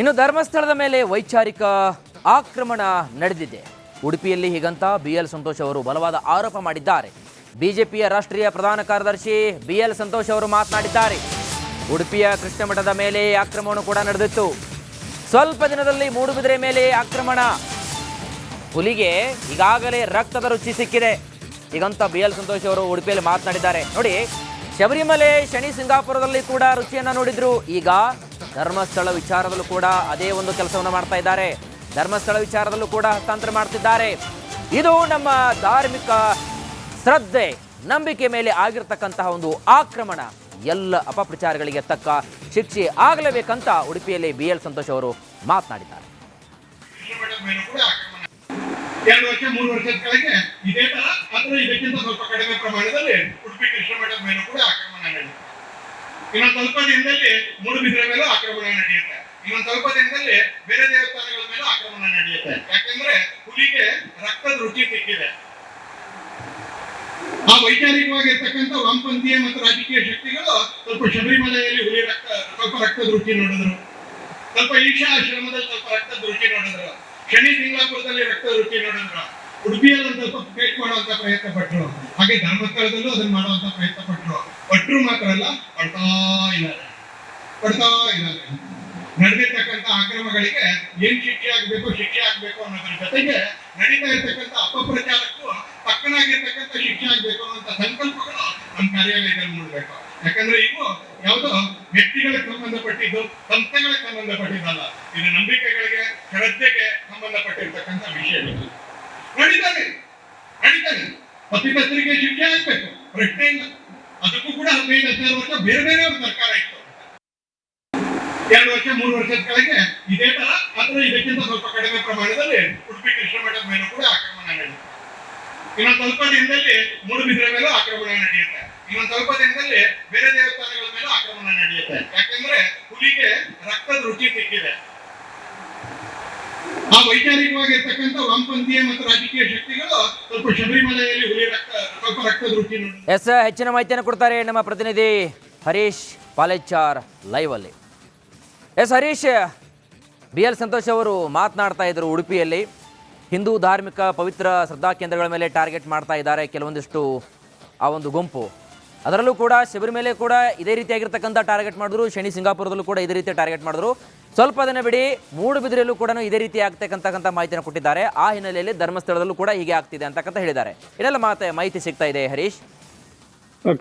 ಇನ್ನು ಧರ್ಮಸ್ಥಳದ ಮೇಲೆ ವೈಚಾರಿಕ ಆಕ್ರಮಣ ನಡೆದಿದೆ. ಉಡುಪಿಯಲ್ಲಿ ಹೀಗಂತ ಬಿ ಎಲ್ ಸಂತೋಷ್ ಅವರು ಬಲವಾದ ಆರೋಪ ಮಾಡಿದ್ದಾರೆ. ಬಿಜೆಪಿಯ ರಾಷ್ಟ್ರೀಯ ಪ್ರಧಾನ ಕಾರ್ಯದರ್ಶಿ ಬಿ ಎಲ್ ಸಂತೋಷ್ ಅವರು ಮಾತನಾಡಿದ್ದಾರೆ. ಉಡುಪಿಯ ಕೃಷ್ಣ ಮಠದ ಮೇಲೆ ಆಕ್ರಮಣ ಕೂಡ ನಡೆದಿತ್ತು. ಸ್ವಲ್ಪ ದಿನದಲ್ಲಿ ಮೂಡುಬಿದ್ರೆ ಮೇಲೆ ಆಕ್ರಮಣ. ಹುಲಿಗೆ ಈಗಾಗಲೇ ರಕ್ತದ ರುಚಿ ಸಿಕ್ಕಿದೆ. ಹೀಗಂತ ಬಿ ಎಲ್ ಸಂತೋಷ್ ಅವರು ಉಡುಪಿಯಲ್ಲಿ ಮಾತನಾಡಿದ್ದಾರೆ. ನೋಡಿ, ಶಬರಿಮಲೆ, ಶನಿ, ಸಿಂಗಾಪುರದಲ್ಲಿ ಕೂಡ ರುಚಿಯನ್ನು ನೋಡಿದ್ರು. ಈಗ ಧರ್ಮಸ್ಥಳ ವಿಚಾರದಲ್ಲೂ ಕೂಡ ಅದೇ ಒಂದು ಕೆಲಸವನ್ನು ಮಾಡ್ತಾ ಇದ್ದಾರೆ. ಧರ್ಮಸ್ಥಳ ವಿಚಾರದಲ್ಲೂ ಕೂಡ ಹಸ್ತಾಂತರ ಮಾಡ್ತಿದ್ದಾರೆ. ಇದು ನಮ್ಮ ಧಾರ್ಮಿಕ ಶ್ರದ್ಧೆ, ನಂಬಿಕೆ ಮೇಲೆ ಆಗಿರ್ತಕ್ಕಂತಹ ಒಂದು ಆಕ್ರಮಣ. ಎಲ್ಲ ಅಪಪ್ರಚಾರಗಳಿಗೆ ತಕ್ಕ ಶಿಕ್ಷೆ ಆಗಲೇಬೇಕಂತ ಉಡುಪಿಯಲ್ಲಿ ಬಿ ಎಲ್ ಸಂತೋಷ್ ಅವರು ಮಾತನಾಡಿದ್ದಾರೆ. ಎರಡು ವರ್ಷ, ಮೂರು ವರ್ಷದ ಇದೇ ತರ ಇದಕ್ಕಿಂತ ಸ್ವಲ್ಪ ಕಡಿಮೆ ಪ್ರಮಾಣದಲ್ಲಿ ಉಡುಪಿ ಕೃಷ್ಣ ಮೇಲೂ ಕೂಡ ಆಕ್ರಮಣ ಇನ್ನೊಂದು ಸ್ವಲ್ಪ ದಿನದಲ್ಲಿ ಮೂಡುಬಿದ್ರ ಮೇಲೂ ಆಕ್ರಮಣ ನಡೆಯುತ್ತೆ. ಇನ್ನೊಂದು ಸ್ವಲ್ಪ ದಿನದಲ್ಲಿ ಬೇರೆ ದೇವಸ್ಥಾನಗಳ ಮೇಲೂ ಆಕ್ರಮಣ ನಡೆಯುತ್ತೆ. ಯಾಕಂದ್ರೆ ಹುಲಿಗೆ ರಕ್ತದ ರುಚಿ ಸಿಕ್ಕಿದೆ. ಆ ವೈಚಾರಿಕವಾಗಿರ್ತಕ್ಕಂಥ ವಾಮಪಂಥೀಯ ಮತ್ತು ರಾಜಕೀಯ ಶಕ್ತಿಗಳು ಸ್ವಲ್ಪ ಶಬರಿಮಲೆಯಲ್ಲಿ ಹುಲಿ ರಕ್ತ, ಸ್ವಲ್ಪ ರಕ್ತದ ರುಚಿ ನೋಡಿದ್ರು. ಸ್ವಲ್ಪ ಈಶಾ ಆಶ್ರಮದಲ್ಲಿ ಸ್ವಲ್ಪ ರಕ್ತದ ರುಚಿ ನೋಡಿದ್ರು. ಶನಿ ಸಿಂಗಾಪುರದಲ್ಲಿ ರಕ್ತದ ರುಚಿ ನೋಡಿದ್ರು. ಉಡುಪಿಯಲ್ಲಿ ಸ್ವಲ್ಪ ಪೇಟ್ ಮಾಡುವಂತ ಪ್ರಯತ್ನ ಪಟ್ಟರು ಹಾಗೆ ಧರ್ಮಸ್ಥಳದಲ್ಲೂ ಅದನ್ನ ಮಾಡುವಂತ ಪ್ರಯತ್ನ ಪಟ್ರು. ಪಟ್ರು ಮಾತ್ರ ಅಲ್ಲ ಪಡ್ತಾ ಇದ್ದಾರೆ. ಪಡ್ತಾ ಇದ್ದಾರೆ. ನಡೆದಿರ್ತಕ್ಕಂಥ ಅಕ್ರಮಗಳಿಗೆ ಏನ್ ಶಿಕ್ಷೆ ಆಗ್ಬೇಕು ಶಿಕ್ಷೆ ಆಗ್ಬೇಕು ಅನ್ನೋದ್ರ ಜೊತೆಗೆ ನಡೀತಾ ಇರ್ತಕ್ಕಂಥ ಅಪಪ್ರಚಾರಕ್ಕೂ ಪಕ್ಕನಾಗಿರ್ತಕ್ಕಂಥ ಶಿಕ್ಷೆ ಆಗ್ಬೇಕು ಅನ್ನುವಂಥ ಸಂಕಲ್ಪಗಳು ನಮ್ಮ ಕಾರ್ಯಾಲಯದಲ್ಲಿ ನೋಡ್ಬೇಕು. ಯಾಕಂದ್ರೆ ಇವು ಯಾವುದೋ ವ್ಯಕ್ತಿಗಳಿಗೆ ಸಂಬಂಧಪಟ್ಟಿದ್ದು ಸಂಸ್ಥೆಗಳಿಗೆ ಸಂಬಂಧಪಟ್ಟಿದ್ದಲ್ಲ. ಇದು ನಂಬಿಕೆಗಳಿಗೆ, ಶ್ರದ್ಧೆಗೆ ಸಂಬಂಧಪಟ್ಟಿರ್ತಕ್ಕಂಥ ವಿಷಯಗಳು. ನಡೀತಾನೆ ನಡೀತಾನೆ. ತಪ್ಪಿತಸ್ಥರಿಗೆ ಶಿಕ್ಷೆ ಆಗ್ಬೇಕು ಪ್ರಶ್ನೆ ಇಲ್ಲ ಅದಕ್ಕೂ ಕೂಡ ಹದಿನೈದು, ಹದಿನಾರು ವರ್ಷ ಬೇರೆ ಬೇರೆ ಸರ್ಕಾರ ಇತ್ತು. ಎರಡು ವರ್ಷ, ಮೂರು ವರ್ಷದ ಕೆಳಗೆ ಇದೇ ತರ ಅಥವಾ ಇದಕ್ಕಿಂತ ಸ್ವಲ್ಪ ಕಡಿಮೆ ಪ್ರಮಾಣದಲ್ಲಿ ಉಡುಪಿ ಕೃಷ್ಣ ಮಠದ ಮೇಲೂ ಕೂಡ ಆಕ್ರಮಣ ನಡೆಯುತ್ತೆ ಇನ್ನೊಂದು ಸ್ವಲ್ಪ ದಿನದಲ್ಲಿ ಮೂಡುಬಿದಿರೆ ಮೇಲೂ ಆಕ್ರಮಣ ನಡೆಯುತ್ತೆ. ಇನ್ನೊಂದು ಸ್ವಲ್ಪ ದಿನದಲ್ಲಿ ಬೇರೆ ದೇವಸ್ಥಾನಗಳ ಮೇಲೂ ಆಕ್ರಮಣ ನಡೆಯುತ್ತೆ. ಯಾಕಂದ್ರೆ ಹುಲಿಗೆ ರಕ್ತದ ರುಚಿ ಸಿಕ್ಕಿದೆ. ಆ ವೈಚಾರಿಕವಾಗಿರ್ತಕ್ಕಂಥ ವಾಮಪಂಥೀಯ ಮತ್ತು ರಾಜಕೀಯ ಶಕ್ತಿಗಳು ಸ್ವಲ್ಪ ಶಬರಿಮಲೆಯಲ್ಲಿ ಹುಲಿ ರಕ್ತ, ಸ್ವಲ್ಪ ರಕ್ತದ ರುಚಿ ಎಸ್, ಹೆಚ್ಚಿನ ಮಾಹಿತಿಯನ್ನು ಕೊಡ್ತಾರೆ ನಮ್ಮ ಪ್ರತಿನಿಧಿ ಹರೀಶ್ ಪಾಲೇಚಾರ್ ಲೈವ್ ಅಲ್ಲಿ. Yes, Harish, B L Santhosh ಅವರು ಮಾತನಾಡ್ತಾ ಇದ್ರು ಉಡುಪಿಯಲ್ಲಿ. ಹಿಂದೂ ಧಾರ್ಮಿಕ ಪವಿತ್ರ ಶ್ರದ್ಧಾ ಕೇಂದ್ರಗಳ ಮೇಲೆ ಟಾರ್ಗೆಟ್ ಮಾಡ್ತಾ ಇದ್ದಾರೆ ಕೆಲವೊಂದಿಷ್ಟು ಆ ಒಂದು ಗುಂಪು. ಅದರಲ್ಲೂ ಕೂಡ ಶಬರಿಮಲೆ ಕೂಡ ಇದೇ ರೀತಿಯಾಗಿರ್ತಕ್ಕಂಥ ಟಾರ್ಗೆಟ್ ಮಾಡಿದ್ರು. ಶನಿ ಸಿಂಗಾಪುರದಲ್ಲೂ ಕೂಡ ಇದೇ ರೀತಿ ಟಾರ್ಗೆಟ್ ಮಾಡಿದ್ರು. ಸ್ವಲ್ಪ ದಿನ ಬಿಡಿ ಮೂಡುಬಿದಿರೆಯಲ್ಲೂ ಕೂಡ ಇದೇ ರೀತಿ ಆಗ್ತಕ್ಕಂತಕ್ಕಂಥ ಮಾಹಿತಿಯನ್ನು ಕೊಟ್ಟಿದ್ದಾರೆ. ಆ ಹಿನ್ನೆಲೆಯಲ್ಲಿ ಧರ್ಮಸ್ಥಳದಲ್ಲೂ ಕೂಡ ಹೀಗೆ ಆಗ್ತಿದೆ ಅಂತಕ್ಕಂಥ ಹೇಳಿದ್ದಾರೆ. ಇದೆಲ್ಲ ಮಾತೆ ಮಾಹಿತಿ ಸಿಗ್ತಾ ಇದೆ, ಹರೀಶ್.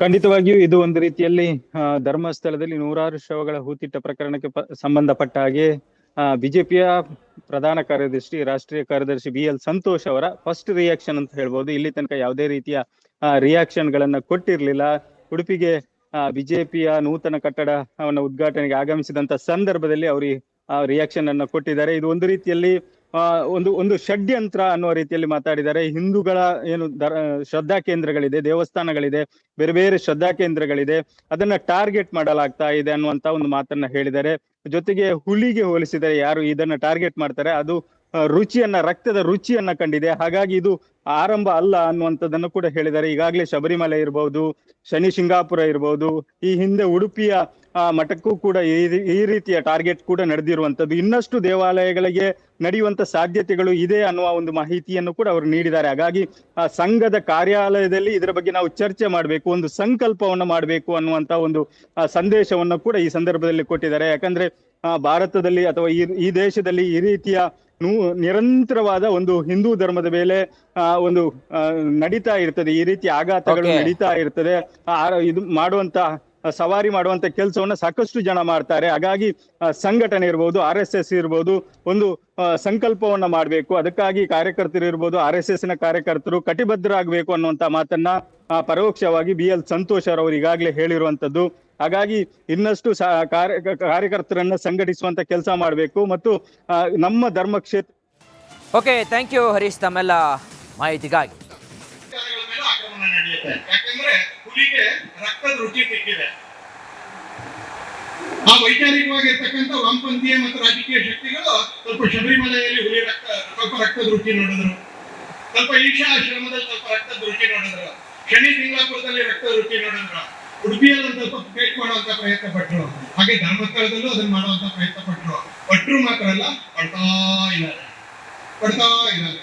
ಖಂಡಿತವಾಗಿಯೂ ಇದು ಒಂದು ರೀತಿಯಲ್ಲಿ ಧರ್ಮಸ್ಥಳದಲ್ಲಿ ನೂರಾರು ಶವಗಳ ಹೂತಿಟ್ಟ ಪ್ರಕರಣಕ್ಕೆ ಸಂಬಂಧಪಟ್ಟ ಹಾಗೆ ಬಿಜೆಪಿಯ ಪ್ರಧಾನ ಕಾರ್ಯದರ್ಶಿ, ರಾಷ್ಟ್ರೀಯ ಕಾರ್ಯದರ್ಶಿ ಬಿ ಎಲ್ ಸಂತೋಷ್ ಅವರ ಫಸ್ಟ್ ರಿಯಾಕ್ಷನ್ ಅಂತ ಹೇಳ್ಬೋದು. ಇಲ್ಲಿ ತನಕ ಯಾವುದೇ ರೀತಿಯ ರಿಯಾಕ್ಷನ್ ಗಳನ್ನ ಕೊಟ್ಟಿರ್ಲಿಲ್ಲ. ಉಡುಪಿಗೆ ಬಿಜೆಪಿಯ ನೂತನ ಕಟ್ಟಡವನ್ನು ಉದ್ಘಾಟನೆಗೆ ಆಗಮಿಸಿದಂತ ಸಂದರ್ಭದಲ್ಲಿ ಅವರು ರಿಯಾಕ್ಷನ್ ಅನ್ನು ಕೊಟ್ಟಿದ್ದಾರೆ. ಇದು ಒಂದು ರೀತಿಯಲ್ಲಿ ಒಂದು ಒಂದು ಷಡ್ಯಂತ್ರ ಅನ್ನುವ ರೀತಿಯಲ್ಲಿ ಮಾತಾಡಿದ್ದಾರೆ. ಹಿಂದೂಗಳ ಏನು ಶ್ರದ್ಧಾ ಕೇಂದ್ರಗಳಿದೆ, ದೇವಸ್ಥಾನಗಳಿದೆ, ಬೇರೆ ಬೇರೆ ಶ್ರದ್ಧಾ ಕೇಂದ್ರಗಳಿದೆ. ಅದನ್ನ ಟಾರ್ಗೆಟ್ ಮಾಡಲಾಗ್ತಾ ಇದೆ ಅನ್ನುವಂತ ಒಂದು ಮಾತನ್ನ ಹೇಳಿದ್ದಾರೆ. ಜೊತೆಗೆ ಹುಲಿಗೆ ಹೋಲಿಸಿದರೆ ಯಾರು ಇದನ್ನ ಟಾರ್ಗೆಟ್ ಮಾಡ್ತಾರೆ? ಅದು ರುಚಿಯನ್ನ, ರಕ್ತದ ರುಚಿಯನ್ನ ಕಂಡಿದೆ. ಹಾಗಾಗಿ ಇದು ಆರಂಭ ಅಲ್ಲ ಅನ್ನುವಂಥದ್ದನ್ನು ಕೂಡ ಹೇಳಿದ್ದಾರೆ. ಈಗಾಗಲೇ ಶಬರಿಮಲೆ ಇರಬಹುದು ಶನಿ ಶಿಂಗಾಪುರ ಇರಬಹುದು ಈ ಹಿಂದೆ ಉಡುಪಿಯ ಮಠಕ್ಕೂ ಕೂಡ ಈ ರೀತಿಯ ಟಾರ್ಗೆಟ್ ಕೂಡ ನಡೆದಿರುವಂತದ್ದು ಇನ್ನಷ್ಟು ದೇವಾಲಯಗಳಿಗೆ ನಡೆಯುವಂತ ಸಾಧ್ಯತೆಗಳು ಇದೆ ಅನ್ನುವ ಒಂದು ಮಾಹಿತಿಯನ್ನು ಕೂಡ ಅವರು ನೀಡಿದ್ದಾರೆ. ಹಾಗಾಗಿ, ಆ, ಸಂಘದ ಕಾರ್ಯಾಲಯದಲ್ಲಿ ಇದರ ಬಗ್ಗೆ ನಾವು ಚರ್ಚೆ ಮಾಡಬೇಕು, ಒಂದು ಸಂಕಲ್ಪವನ್ನು ಮಾಡಬೇಕು ಅನ್ನುವಂತ ಒಂದು ಸಂದೇಶವನ್ನು ಕೂಡ ಈ ಸಂದರ್ಭದಲ್ಲಿ ಕೊಟ್ಟಿದ್ದಾರೆ. ಯಾಕಂದ್ರೆ ಭಾರತದಲ್ಲಿ ಅಥವಾ ಈ ಈ ದೇಶದಲ್ಲಿ ಈ ರೀತಿಯ ನೂ ನಿರಂತರವಾದ ಒಂದು ಹಿಂದೂ ಧರ್ಮದ ಮೇಲೆ ಆ, ಒಂದು ನಡೀತಾ ಇರ್ತದೆ. ಈ ರೀತಿ ಆಘಾತಗಳು. ನಡೀತಾ ಇರ್ತದೆ. ಇದು ಮಾಡುವಂತ ಸವಾರಿ ಮಾಡುವಂತ ಕೆಲಸವನ್ನ ಸಾಕಷ್ಟು ಜನ ಮಾಡ್ತಾರೆ. ಹಾಗಾಗಿ ಸಂಘಟನೆ ಇರ್ಬೋದು ಆರ್ ಎಸ್ ಎಸ್ ಇರ್ಬೋದು ಒಂದು ಸಂಕಲ್ಪವನ್ನ ಮಾಡಬೇಕು. ಅದಕ್ಕಾಗಿ ಕಾರ್ಯಕರ್ತರು ಇರ್ಬೋದು ಆರ್ ಎಸ್ ಎಸ್ನ ಕಾರ್ಯಕರ್ತರು ಕಟಿಬದ್ಧರಾಗಬೇಕು ಅನ್ನುವಂತ ಮಾತನ್ನ ಆ, ಪರೋಕ್ಷವಾಗಿ ಬಿ ಎಲ್ ಸಂತೋಷ್ ಅವರು ಈಗಾಗಲೇ ಹೇಳಿರುವಂತದ್ದು. ಹಾಗಾಗಿ ಇನ್ನಷ್ಟು ಕಾರ್ಯಕರ್ತರನ್ನ ಸಂಘಟಿಸುವಂತ ಕೆಲಸ ಮಾಡಬೇಕು ಮತ್ತು ನಮ್ಮ ಧರ್ಮ ಕ್ಷೇತ್ರ ಓಕೆ ಥ್ಯಾಂಕ್ ಯು ಹರೀಶ್ ತಮ್ಮೆಲ್ಲ ಮಾಹಿತಿಗಾಗಿ. ದೇವಸ್ಥಾನಗಳ ಮೇಲೆ ಯಾಕಂದ್ರೆ ಹುಲಿಗೆ ರಕ್ತದ ರುಚಿ ಸಿಕ್ಕಿದೆ. ಆ ವೈಚಾರಿಕವಾಗಿರ್ತಕ್ಕಂಥ ವಾಮಪಂಥೀಯ ಮತ್ತು ರಾಜಕೀಯ ಶಕ್ತಿಗಳು ಸ್ವಲ್ಪ ಶಬರಿಮಲೆಯಲ್ಲಿ ಹುಲಿ ರಕ್ತ ಸ್ವಲ್ಪ ರಕ್ತದ ರುಚಿ ನೋಡಿದ್ರು. ಸ್ವಲ್ಪ ಈಶಾ ಆಶ್ರಮದಲ್ಲಿ ಸ್ವಲ್ಪ ರಕ್ತದ ರುಚಿ ನೋಡಿದ್ರು. ಶನಿ ಸಿಂಗಾಪುರದಲ್ಲಿ ರಕ್ತದ ರುಚಿ ನೋಡಿದ್ರು. ಉಡುಪಿಯಲ್ಲಿ ಒಂದು ಸ್ವಲ್ಪ ಕ್ರಿಯೇಟ್ ಮಾಡುವಂತ ಪ್ರಯತ್ನ ಪಟ್ಟರು ಹಾಗೆ ಧರ್ಮಸ್ಥಳದಲ್ಲೂ ಅದನ್ನ ಮಾಡುವಂತ ಪ್ರಯತ್ನ ಪಟ್ಟರು ಪಟ್ಟರು ಮಾತ್ರ ಅಲ್ಲ, ಪಡ್ತಾ ಇದ್ದಾರೆ. ಪಡ್ತಾ ಇದ್ದಾರೆ.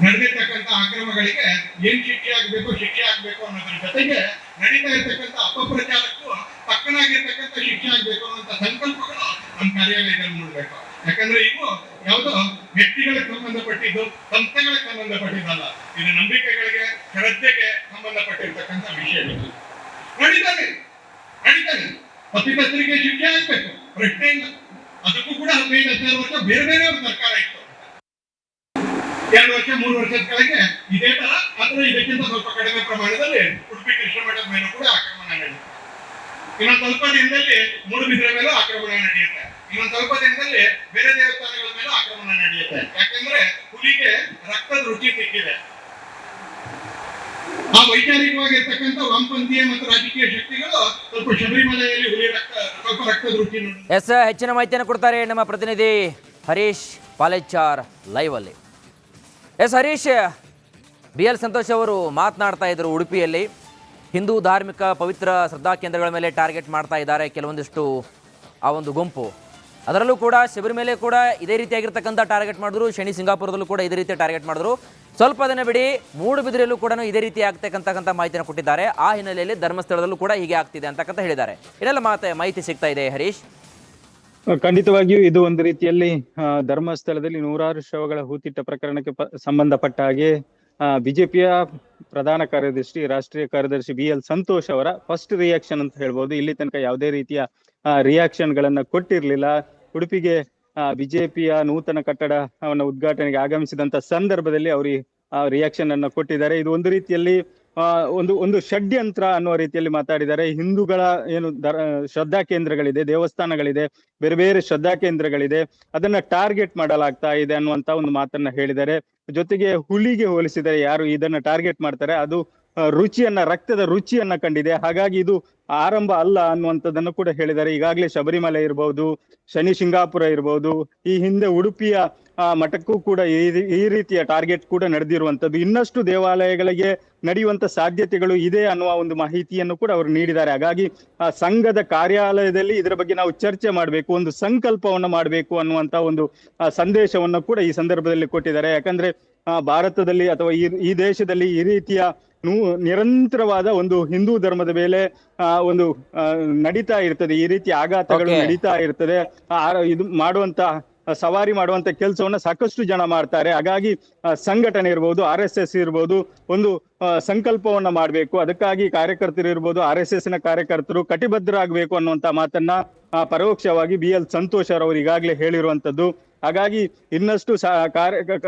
ನಡೆದಿರ್ತಕ್ಕಂಥ ಅಕ್ರಮಗಳಿಗೆ ಏನ್ ಶಿಕ್ಷೆ ಆಗ್ಬೇಕು ಶಿಕ್ಷೆ ಆಗ್ಬೇಕು ಅನ್ನೋದ್ರ ಜೊತೆಗೆ ನಡೀತಾ ಇರ್ತಕ್ಕಂಥ ಅಪಪ್ರಚಾರಕ್ಕೂ ಪಕ್ಕನಾಗಿರ್ತಕ್ಕಂಥ ಶಿಕ್ಷೆ ಆಗ್ಬೇಕು ಅಂತ ಸಂಕಲ್ಪಗಳು ನಮ್ಮ ಕಾರ್ಯಾಲಯದಲ್ಲಿ ನೋಡ್ಬೇಕು ಯಾಕಂದ್ರೆ ಇವು ಯಾವುದೋ ವ್ಯಕ್ತಿಗಳಿಗೆ ಸಂಬಂಧಪಟ್ಟಿದ್ದು ಸಂಸ್ಥೆಗಳಿಗೆ ಸಂಬಂಧಪಟ್ಟಿದ್ದಲ್ಲ. ಇದು ನಂಬಿಕೆಗಳಿಗೆ, ಶ್ರದ್ಧೆಗೆ ಸಂಬಂಧಪಟ್ಟಿರ್ತಕ್ಕಂಥ ವಿಷಯಗಳು. ನಡೀತಾನೆ. ನಡೀತಾನೆ. ತಪ್ಪಿತಸ್ಥರಿಗೆ ಶಿಕ್ಷೆ ಆಗ್ಬೇಕು. ಪ್ರಶ್ನೆ ಅದಕ್ಕೂ ಕೂಡ ಹದಿನೈದು, ಹದಿನಾರು ವರ್ಷ ಬೇರೆ ಬೇರೆ ಸರ್ಕಾರ ಇತ್ತು. ಎರಡು ವರ್ಷ, ಮೂರು ವರ್ಷದ ಕೆಳಗೆ ಇದೇ ತರ ಅಥವಾ ಇದಕ್ಕಿಂತ ಸ್ವಲ್ಪ ಕಡಿಮೆ ಪ್ರಮಾಣದಲ್ಲಿ ಉಡುಪಿ ಕೃಷ್ಣ ಮಠದ ಮೇಲೂ ಕೂಡ ಆಕ್ರಮಣ ನಡೆಯುತ್ತೆ ಇನ್ನೊಂದು ಸ್ವಲ್ಪ ದಿನದಲ್ಲಿ ಮೂಡುಬಿದ್ರೆ ಮೇಲೂ ಆಕ್ರಮಣ ನಡೆಯುತ್ತೆ. ಇನ್ನೊಂದು ಸ್ವಲ್ಪ ದಿನದಲ್ಲಿ ಬೇರೆ ದೇವಸ್ಥಾನಗಳ ಮೇಲೂ ಆಕ್ರಮಣ ನಡೆಯುತ್ತೆ. ಯಾಕಂದ್ರೆ ಹುಲಿಗೆ ರಕ್ತದ ರುಚಿ ಸಿಕ್ಕಿದೆ. ಆ ವೈಚಾರಿಕವಾಗಿರ್ತಕ್ಕಂಥ ವಾಮಪಂಥೀಯ ಮತ್ತು ರಾಜಕೀಯ ಶಕ್ತಿಗಳು ಸ್ವಲ್ಪ ಶಬರಿಮಲೆಯಲ್ಲಿ ಹುಲಿ ರಕ್ತ, ಸ್ವಲ್ಪ ರಕ್ತದ ರುಚಿ ಎಸ್, ಹೆಚ್ಚಿನ ಮಾಹಿತಿಯನ್ನು ಕೊಡ್ತಾರೆ ನಮ್ಮ ಪ್ರತಿನಿಧಿ ಹರೀಶ್ ಪಾಲೇಚಾರ್ ಲೈವ್ ಅಲ್ಲಿ. Yes, Harish, B L Santhosh ಅವರು ಮಾತನಾಡ್ತಾ ಇದ್ರು ಉಡುಪಿಯಲ್ಲಿ. ಹಿಂದೂ ಧಾರ್ಮಿಕ ಪವಿತ್ರ ಶ್ರದ್ಧಾ ಕೇಂದ್ರಗಳ ಮೇಲೆ ಟಾರ್ಗೆಟ್ ಮಾಡ್ತಾ ಇದ್ದಾರೆ ಕೆಲವೊಂದಿಷ್ಟು ಆ ಒಂದು ಗುಂಪು. ಅದರಲ್ಲೂ ಕೂಡ ಶಬರಿಮಲೆ ಕೂಡ ಇದೇ ರೀತಿಯಾಗಿರ್ತಕ್ಕಂಥ ಟಾರ್ಗೆಟ್ ಮಾಡಿದ್ರು. ಶನಿ ಸಿಂಗಾಪುರದಲ್ಲೂ ಕೂಡ ಇದೇ ರೀತಿ ಟಾರ್ಗೆಟ್ ಮಾಡಿದ್ರು. ಸ್ವಲ್ಪ ದಿನ ಬಿಡಿ ಮೂಡುಬಿದಿರೆಯಲ್ಲೂ ಕೂಡ ಇದೇ ರೀತಿ ಆಗ್ತಕ್ಕಂತಕ್ಕಂಥ ಮಾಹಿತಿಯನ್ನು ಕೊಟ್ಟಿದ್ದಾರೆ. ಆ ಹಿನ್ನೆಲೆಯಲ್ಲಿ ಧರ್ಮಸ್ಥಳದಲ್ಲೂ ಕೂಡ ಹೀಗೆ ಆಗ್ತಿದೆ ಅಂತಕ್ಕಂಥ ಹೇಳಿದ್ದಾರೆ. ಇದೆಲ್ಲ ಮಾತೆ ಮಾಹಿತಿ ಸಿಗ್ತಾ ಇದೆ, ಹರೀಶ್. ಖಂಡಿತವಾಗಿಯೂ ಇದು ಒಂದು ರೀತಿಯಲ್ಲಿ ಧರ್ಮಸ್ಥಳದಲ್ಲಿ ನೂರಾರು ಶವಗಳ ಹೂತಿಟ್ಟ ಪ್ರಕರಣಕ್ಕೆ ಸಂಬಂಧಪಟ್ಟ ಹಾಗೆ ಬಿಜೆಪಿಯ ಪ್ರಧಾನ ಕಾರ್ಯದರ್ಶಿ, ರಾಷ್ಟ್ರೀಯ ಕಾರ್ಯದರ್ಶಿ ಬಿ ಎಲ್ ಸಂತೋಷ್ ಅವರ ಫಸ್ಟ್ ರಿಯಾಕ್ಷನ್ ಅಂತ ಹೇಳ್ಬೋದು. ಇಲ್ಲಿ ತನಕ ಯಾವುದೇ ರೀತಿಯ ರಿಯಾಕ್ಷನ್ ಗಳನ್ನ ಕೊಟ್ಟಿರ್ಲಿಲ್ಲ. ಉಡುಪಿಗೆ ಬಿಜೆಪಿಯ ನೂತನ ಕಟ್ಟಡವನ್ನು ಉದ್ಘಾಟನೆಗೆ ಆಗಮಿಸಿದಂತ ಸಂದರ್ಭದಲ್ಲಿ ಅವರು ರಿಯಾಕ್ಷನ್ ಅನ್ನು ಕೊಟ್ಟಿದ್ದಾರೆ. ಇದು ಒಂದು ರೀತಿಯಲ್ಲಿ ಒಂದು ಒಂದು ಷಡ್ಯಂತ್ರ ಅನ್ನುವ ರೀತಿಯಲ್ಲಿ ಮಾತಾಡಿದ್ದಾರೆ. ಹಿಂದೂಗಳ ಏನು ಶ್ರದ್ಧಾ ಕೇಂದ್ರಗಳಿದೆ, ದೇವಸ್ಥಾನಗಳಿದೆ, ಬೇರೆ ಬೇರೆ ಶ್ರದ್ಧಾ ಕೇಂದ್ರಗಳಿದೆ. ಅದನ್ನ ಟಾರ್ಗೆಟ್ ಮಾಡಲಾಗ್ತಾ ಇದೆ ಅನ್ನುವಂತ ಒಂದು ಮಾತನ್ನ ಹೇಳಿದ್ದಾರೆ. ಜೊತೆಗೆ ಹುಲಿಗೆ ಹೋಲಿಸಿದರೆ ಯಾರು ಇದನ್ನ ಟಾರ್ಗೆಟ್ ಮಾಡ್ತಾರೆ? ಅದು ರುಚಿಯನ್ನ, ರಕ್ತದ ರುಚಿಯನ್ನ ಕಂಡಿದೆ. ಹಾಗಾಗಿ ಇದು ಆರಂಭ ಅಲ್ಲ ಅನ್ನುವಂಥದ್ದನ್ನು ಕೂಡ ಹೇಳಿದ್ದಾರೆ. ಈಗಾಗಲೇ ಶಬರಿಮಲೆ ಇರಬಹುದು ಶನಿ ಶಿಂಗಾಪುರ ಇರಬಹುದು ಈ ಹಿಂದೆ ಉಡುಪಿಯ ಮಠಕ್ಕೂ ಕೂಡ ಈ ರೀತಿಯ ಟಾರ್ಗೆಟ್ ಕೂಡ ನಡೆದಿರುವಂತದ್ದು ಇನ್ನಷ್ಟು ದೇವಾಲಯಗಳಿಗೆ ನಡೆಯುವಂತ ಸಾಧ್ಯತೆಗಳು ಇದೆ ಅನ್ನುವ ಒಂದು ಮಾಹಿತಿಯನ್ನು ಕೂಡ ಅವರು ನೀಡಿದ್ದಾರೆ. ಹಾಗಾಗಿ, ಆ, ಸಂಘದ ಕಾರ್ಯಾಲಯದಲ್ಲಿ ಇದರ ಬಗ್ಗೆ ನಾವು ಚರ್ಚೆ ಮಾಡಬೇಕು, ಒಂದು ಸಂಕಲ್ಪವನ್ನು ಮಾಡಬೇಕು ಅನ್ನುವಂತ ಒಂದು ಸಂದೇಶವನ್ನು ಕೂಡ ಈ ಸಂದರ್ಭದಲ್ಲಿ ಕೊಟ್ಟಿದ್ದಾರೆ. ಯಾಕಂದ್ರೆ ಭಾರತದಲ್ಲಿ ಅಥವಾ ಈ ಈ ದೇಶದಲ್ಲಿ ಈ ರೀತಿಯ ನೂ ನಿರಂತರವಾದ ಒಂದು ಹಿಂದೂ ಧರ್ಮದ ಮೇಲೆ ಆ, ಒಂದು ನಡೀತಾ ಇರ್ತದೆ. ಈ ರೀತಿ ಆಘಾತಗಳು. ನಡೀತಾ ಇರ್ತದೆ. ಇದು ಮಾಡುವಂತ ಸವಾರಿ ಮಾಡುವಂತ ಕೆಲಸವನ್ನ ಸಾಕಷ್ಟು ಜನ ಮಾಡ್ತಾರೆ. ಹಾಗಾಗಿ ಸಂಘಟನೆ ಇರ್ಬೋದು ಆರ್ ಎಸ್ ಎಸ್ ಇರ್ಬೋದು ಒಂದು ಸಂಕಲ್ಪವನ್ನ ಮಾಡಬೇಕು. ಅದಕ್ಕಾಗಿ ಕಾರ್ಯಕರ್ತರು ಇರ್ಬೋದು ಆರ್ ಎಸ್ ಎಸ್ನ ಕಾರ್ಯಕರ್ತರು ಕಟಿಬದ್ಧರಾಗಬೇಕು ಅನ್ನುವಂತ ಮಾತನ್ನ ಆ, ಪರೋಕ್ಷವಾಗಿ ಬಿ ಎಲ್ ಸಂತೋಷ್ ಅವರು ಈಗಾಗಲೇ ಹೇಳಿರುವಂತದ್ದು. ಹಾಗಾಗಿ ಇನ್ನಷ್ಟು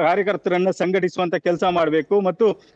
ಕಾರ್ಯಕರ್ತರನ್ನ ಸಂಘಟಿಸುವಂತ ಕೆಲಸ ಮಾಡಬೇಕು. ಮತ್ತು